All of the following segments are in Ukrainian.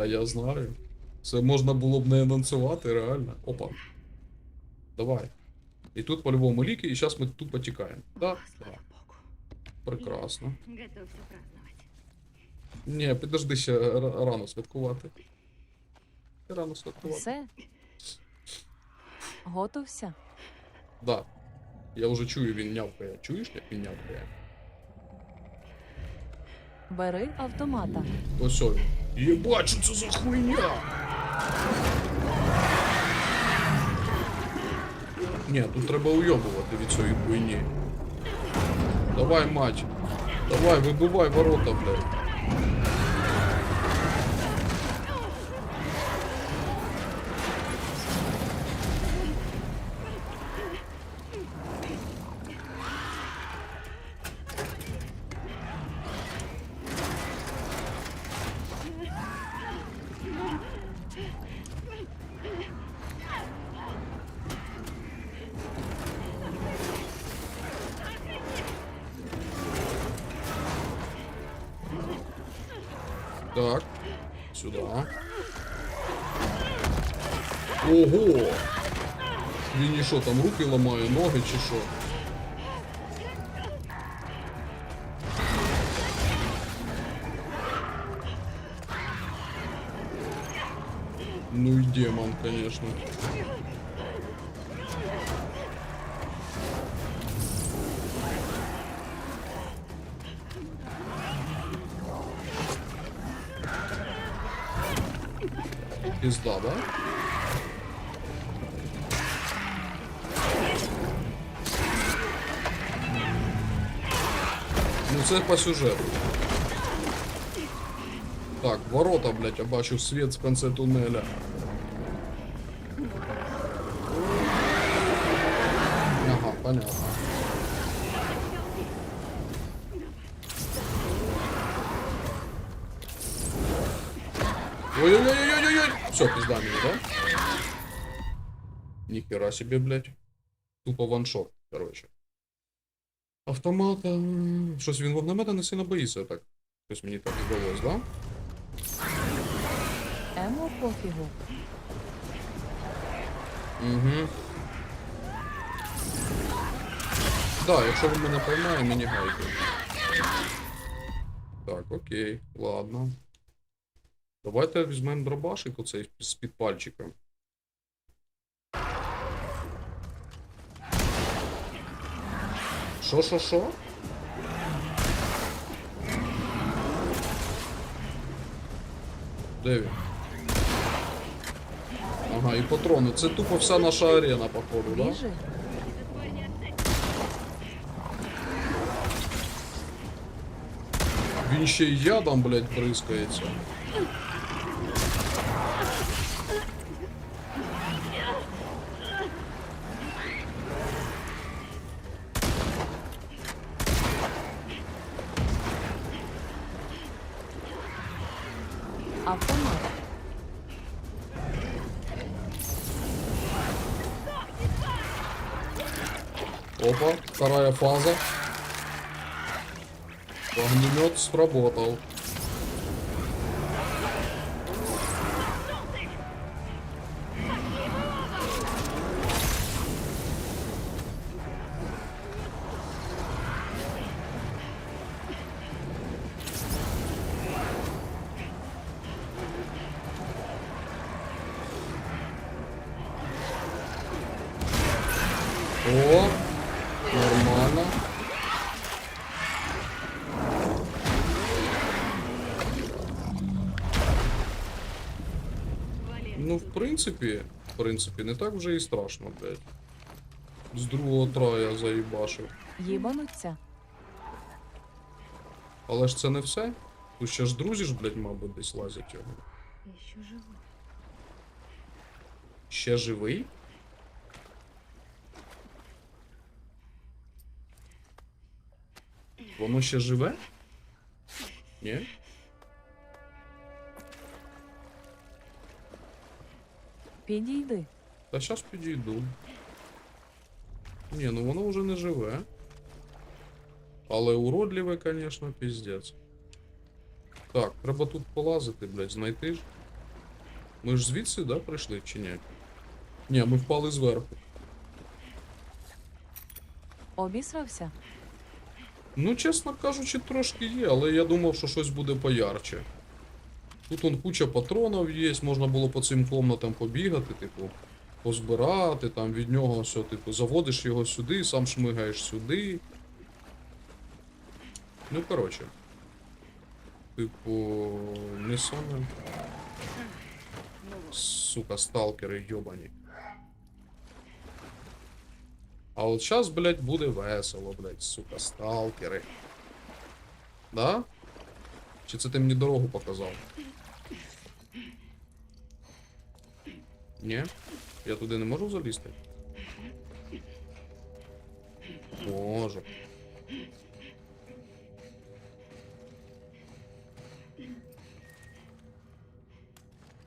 Та я знаю. Це можна було б не анонсувати, реально. Опа. Давай. І тут по-любому ліки, і зараз ми тупо тікаємо. Да? Слава Да. Прекрасно. Ні, підожди ще рано святкувати. Рано святкувати. Все. Готовся. Да. Я вже чую, він нявкає. Чуєш, як він нявкає? Бери автомата. Ось он. Що це за хуйня? Ні, тут треба уйобувати від цієї хуйні. Давай, мать. Давай, вибивай ворота, блядь. Так. Сюда. Ого! Він і що, там руки ламає, ноги чи що? Ну и демон, конечно. Пизда, да? Ну це по сюжету. Так, ворота, блядь, я бачу світ в конце туннеля. Ага, понятно. Ой-ой-ой-ой-ой-ой! Все, пизда мне, да? Нихера себе, блядь. Тупо ваншот, короче. Автомат. ем, Щось він вогнемета не сильно боїться, так. Щось мені так здалось, да? Емо пофігу. Угу. Да, якщо він мене поймає, мені гайки. Так, окей, ладно. Давайте візьмемо дробашик оцей з під пальчика. Що, що, що? Де він? Ага, і патрони. Це тупо вся наша арена, походу, да? Він ще й ядом, блядь, бризкається. Опа, вторая фаза. Огнемет сработал. О, нормально. Ну, в принципі, в принципі, не так вже і страшно, блядь. З другого трая заїбашив. Їбануться. Але ж це не все. Тут ще ж друзі ж, блядь, мабуть, десь лазять його. Еще живой. Ще живий? Воно ще живе? Ні? Підійди. Та зараз підійду. Ні, ну воно вже не живе. Але уродливе, звісно, піздець. Так, треба тут полазити, блядь, знайти ж. Ми ж звідси, да, прийшли, чи ні? Ні, ми впали зверху. Обісрався? Ну, чесно кажучи, трошки є, але я думав, що щось буде поярче. Тут он куча патронів є, можна було по цим комнатам побігати, типу, позбирати, там від нього все, типу, заводиш його сюди, сам шмигаєш сюди. Ну, коротше. Типу, не саме. Сука, сталкери йобані. А от зараз, блядь, буде весело, блядь, сука, сталкери. Да? Чи це ти мені дорогу показав? Ні? Я туди не можу залізти? Можу.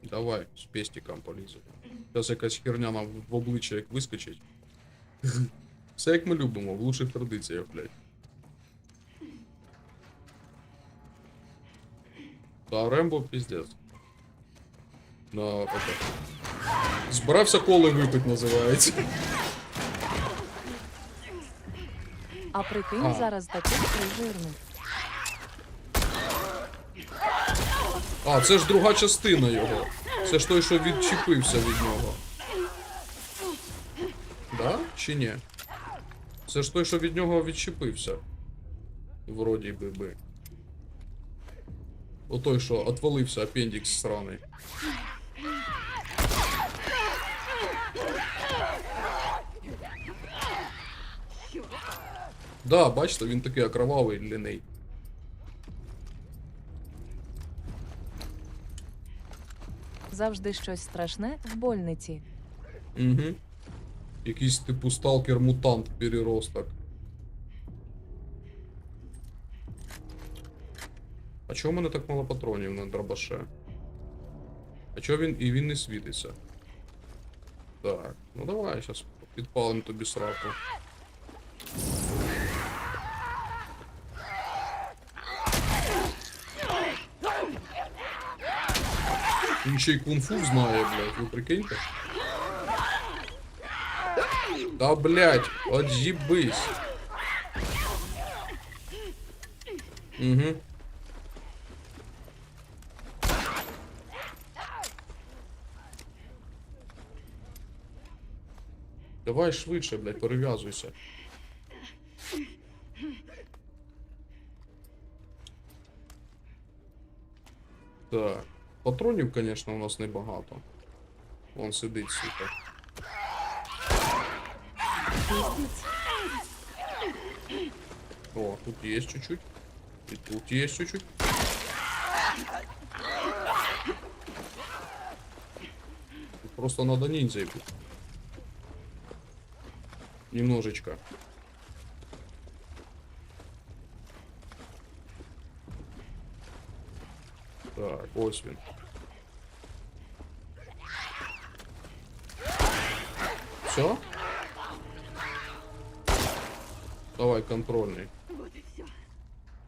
Давай, з пестиком полізу. Зараз якась херня нам в обличчя як вискочить. Все як ми любимо, в лучших традиціях, блядь. Та Рембо піздець. На это. Збирався коли випить, називається. А прикинь, А. зараз такий прижирний. А, це ж друга частина його. Це ж той, що відчепився від нього. Да? Чи ні? Це ж той, що від нього відчепився. Вроді би би. Отой, що отвалився апендікс сраний. Да, бачите, він такий окровавий ліней. Завжди щось страшне в больниці. Угу. Якийсь типу сталкер-мутант переросток. А чого в мене так мало патронів на дробаше? А чого він і він не світиться? Так, ну давай зараз підпалимо тобі сраку. Він ще й кунг-фу знає, блядь, ви прикиньте? Да, блядь, отъебись. Угу. Давай швидше, блядь, перев'язуйся. Так. Патронів, конечно, у нас небагато. Вон сидить, сука. О, тут есть чуть-чуть. И тут есть чуть-чуть. Просто надо ниндзя быть. Немножечко. Так, ось він. Все? Давай, контрольный.